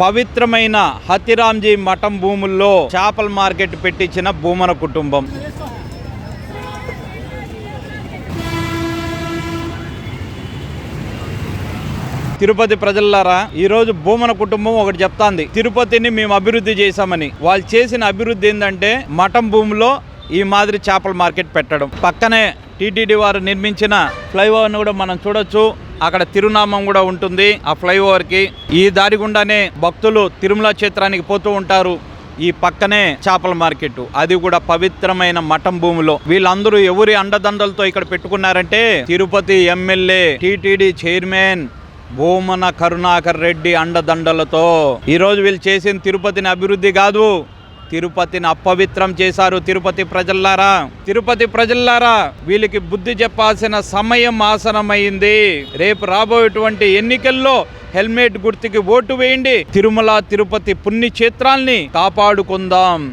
పవిత్రమైన హతిరాంజీ మఠం భూముల్లో చేపల మార్కెట్ పెట్టించిన భూమన కుటుంబం. తిరుపతి ప్రజలారా ఈరోజు భూమన కుటుంబం ఒకటి చెప్తాంది. తిరుపతిని మేము అభివృద్ధి చేశామని. వాళ్ళు చేసిన అభివృద్ధి ఏంటంటే మఠం భూమిలో ఈ మాదిరి చేపల మార్కెట్ పెట్టడం. పక్కనే టీటీడీ వారు నిర్మించిన ఫ్లైఓవర్ని కూడా మనం చూడొచ్చు. అక్కడ తిరునామం కూడా ఉంటుంది. ఆ ఫ్లైఓవర్కి ఈ దారి గుండానే భక్తులు తిరుమల క్షేత్రానికి పోతూ ఉంటారు. ఈ పక్కనే చేపల మార్కెట్. అది కూడా పవిత్రమైన మఠం భూమిలో. వీళ్ళందరూ ఎవరి అండదండలతో ఇక్కడ పెట్టుకున్నారంటే Tirupati MLA TTD chairman Bhumana Karunakar Reddy అండదండలతో. ఈరోజు వీళ్ళు చేసిన తిరుపతిని అభివృద్ధి కాదు. తిరుపతిని అపవిత్రం చేశారు తిరుపతి ప్రజల్లారా. తిరుపతి ప్రజల్లారా వీళ్ళకి బుద్ధి చెప్పాల్సిన సమయం ఆసనమైంది. రేపు రాబోయేటువంటి ఎన్నికల్లో హెల్మెట్ గుర్తుకి ఓటు వేయండి. తిరుమల తిరుపతి పుణ్యక్షేత్రాల్ని కాపాడుకుందాం.